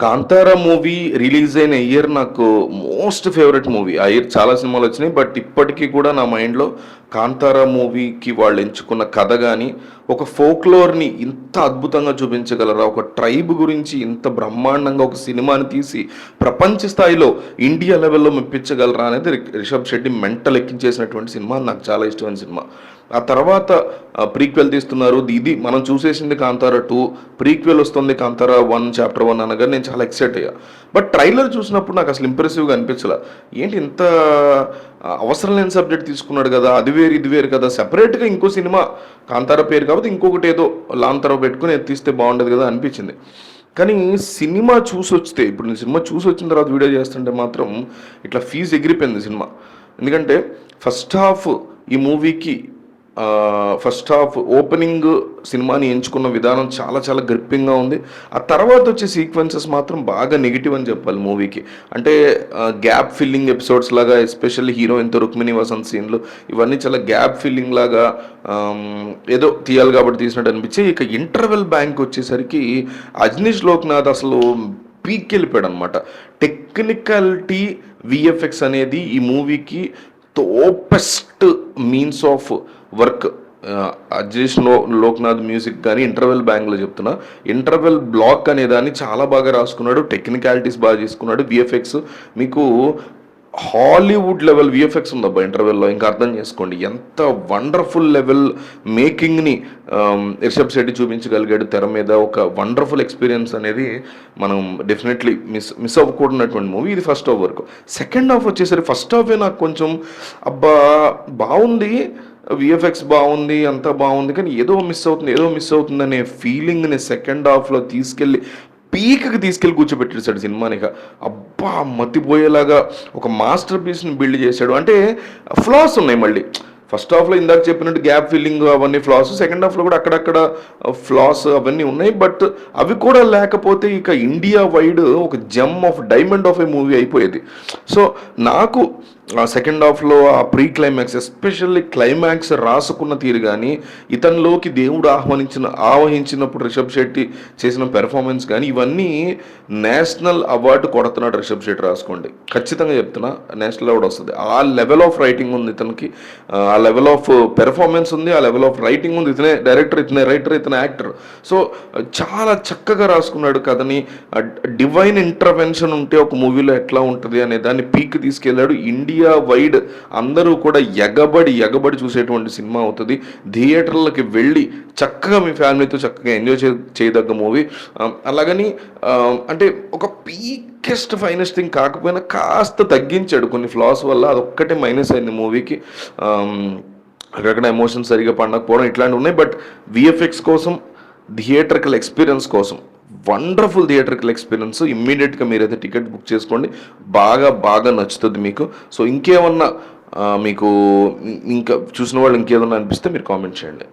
Kantara movie release అయిన year నాకు most favourite movie. ఆ ఇయర్ చాలా సినిమాలు వచ్చినాయి బట్ ఇప్పటికీ కూడా నా మైండ్లో కాంతారా మూవీకి వాళ్ళు ఎంచుకున్న కథ కానీ ఒక ఫోక్లోర్ని ఇంత అద్భుతంగా చూపించగలరా? ఒక ట్రైబ్ గురించి ఇంత బ్రహ్మాండంగా ఒక సినిమాని తీసి ప్రపంచ స్థాయిలో ఇండియా లెవెల్లో మెప్పించగలరా అనేది రి- రిషబ్ శెట్టి మెంటల్ ఎక్కించేసినటువంటి సినిమా. నాకు చాలా ఇష్టమైన సినిమా. ఆ తర్వాత ప్రీక్వెల్ తీస్తున్నారు. ఇది మనం చూసేసింది కాంతారా టూ. ప్రీక్వెల్ వస్తుంది కాంతారా వన్ చాప్టర్ వన్ అనగా నేను చాలా ఎక్సైట్ అయ్యా. బట్ ట్రైలర్ చూసినప్పుడు నాకు అసలు ఇంప్రెసివ్గా అనిపించలే. ఏంటి ఇంత అవసరం లేని సబ్జెక్ట్ తీసుకున్నాడు కదా అది వేరు ఇది వేరు కదా. సెపరేట్గా ఇంకో సినిమా కాంతారా పేరు కాబట్టి ఇంకొకటి ఏదో లాంతర పెట్టుకుని తీస్తే బాగుండదు కదా అనిపించింది. కానీ సినిమా చూసి వస్తే ఇప్పుడు నేను సినిమా చూసి వచ్చిన తర్వాత వీడియో చేస్తుంటే మాత్రం ఇట్లా ఫీజు ఎగిరిపోయింది సినిమా. ఎందుకంటే ఫస్ట్ హాఫ్ ఈ మూవీకి ఫస్ట్ హాఫ్ ఓపెనింగ్ సినిమాని ఎంచుకున్న విధానం చాలా చాలా గ్రిప్పింగ్గా ఉంది. ఆ తర్వాత వచ్చే సీక్వెన్సెస్ మాత్రం బాగా నెగిటివ్ అని చెప్పాలి మూవీకి. అంటే గ్యాప్ ఫిల్లింగ్ ఎపిసోడ్స్ లాగా ఎస్పెషల్లీ హీరోయిన్తో రుక్మిణి వసంత్ సీన్లు ఇవన్నీ చాలా గ్యాప్ ఫిల్లింగ్ లాగా ఏదో తీయాలి కాబట్టి తీసినట్టు అనిపించి ఇక ఇంటర్వెల్ బ్యాంక్ వచ్చేసరికి అజ్నీష్ లోక్నాథ్ అసలు పీక్ వెళ్ళిపోయాడు అనమాట టెక్నికాలిటీ విఎఫ్ఎక్స్ అనేది ఈ మూవీకి తోపెస్ట్ మీన్స్ ఆఫ్ వర్క్ అజేష్లో లోక్నాథ్ మ్యూజిక్ కానీ ఇంటర్వెల్ బ్యాంగ్లో చెప్తున్నా. ఇంటర్వెల్ బ్లాక్ అనే దాన్ని చాలా బాగా రాసుకున్నాడు. టెక్నికాలిటీస్ బాగా చేసుకున్నాడు. విఎఫ్ఎక్స్ మీకు హాలీవుడ్ లెవెల్ విఎఫ్ఎక్స్ ఉందబ్బా ఇంటర్వెల్లో. ఇంకా అర్థం చేసుకోండి. ఎంత వండర్ఫుల్ లెవెల్ మేకింగ్ని రిషబ్ శెట్టి చూపించగలిగాడు తెర మీద. ఒక వండర్ఫుల్ ఎక్స్పీరియన్స్ అనేది మనం డెఫినెట్లీ మిస్ మిస్ అవ్వకూడనటువంటి మూవీ. ఇది ఫస్ట్ హాఫ్ వరకు. సెకండ్ హాఫ్ వచ్చేసరికి ఫస్ట్ హాఫే నాకు కొంచెం అబ్బా బాగుంది. విఎఫ్ఎక్స్ బాగుంది అంతా బాగుంది కానీ ఏదో మిస్ అవుతుంది ఏదో మిస్ అవుతుంది అనే ఫీలింగ్ని సెకండ్ హాఫ్లో తీసుకెళ్ళి పీక్కి తీసుకెళ్ళి కూర్చోబెట్టేశాడు సినిమాని ఇక. అబ్బా మతిపోయేలాగా ఒక మాస్టర్ పీస్ని బిల్డ్ చేశాడు. అంటే ఫ్లాస్ ఉన్నాయి మళ్ళీ. ఫస్ట్ హాఫ్లో ఇందాక చెప్పినట్టు గ్యాప్ ఫిల్లింగ్ అవన్నీ ఫ్లాస్ సెకండ్ హాఫ్లో కూడా అక్కడక్కడ uh, ఫ్లాస్ అవన్నీ ఉన్నాయి. బట్ అవి కూడా లేకపోతే ఇక ఇండియా వైడ్ ఒక gem of diamond of a movie అయిపోయేది. సో నాకు సెకండ్ హాఫ్లో ఆ ప్రీ క్లైమాక్స్ ఎస్పెషల్లీ క్లైమాక్స్ రాసుకున్న తీరు కానీ ఇతనిలోకి దేవుడు ఆహ్వానించిన ఆవహించినప్పుడు రిషబ్ శెట్టి చేసిన పెర్ఫార్మెన్స్ కానీ ఇవన్నీ నేషనల్ అవార్డు కొడుతున్నాడు రిషబ్ శెట్టి రాసుకోండి. ఖచ్చితంగా చెప్తున్నా నేషనల్ అవార్డు వస్తుంది. ఆ లెవెల్ ఆఫ్ రైటింగ్ ఉంది ఇతనికి. ఆ లెవెల్ ఆఫ్ పెర్ఫార్మెన్స్ ఉంది ఆ లెవెల్ ఆఫ్ రైటింగ్ ఉంది. ఇతనే డైరెక్టర్ ఇతనే రైటర్ ఇతనే యాక్టర్ సో చాలా చక్కగా రాసుకున్నాడు కథని. డివైన్ ఇంటర్వెన్షన్ ఉంటే ఒక మూవీలో ఎట్లా ఉంటుంది అనే దాన్ని పీక్ తీసుకెళ్ళాడు. ఇండియా వైడ్ అందరూ కూడా ఎగబడి ఎగబడి చూసేటువంటి సినిమా అవుతుంది. థియేటర్లకి వెళ్ళి చక్కగా మీ ఫ్యామిలీతో చక్కగా ఎంజాయ్ చే చేయదగ్గ మూవీ. అలాగని అంటే ఒక పీకెస్ట్ ఫైనెస్ట్ థింగ్ కాకపోయినా కాస్త తగ్గించాడు కొన్ని ఫ్లాస్ వల్ల. అదొక్కటే మైనస్ అయింది మూవీకి. అక్కడక్కడ ఎమోషన్ సరిగా పండకపోవడం ఇట్లాంటివి ఉన్నాయి. బట్ విఎఫ్ఎక్స్ కోసం థియేటర్కల్ ఎక్స్పీరియన్స్ కోసం వండర్ఫుల్ థియేటర్కల్ ఎక్స్పీరియన్స్ ఇమ్మీడియట్గా మీరైతే టికెట్ బుక్ చేసుకోండి. బాగా బాగా నచ్చుతుంది మీకు. సో ఇంకేమన్నా మీకు ఇంకా చూసిన వాళ్ళు ఇంకేదన్నా అనిపిస్తే మీరు కామెంట్ చేయండి.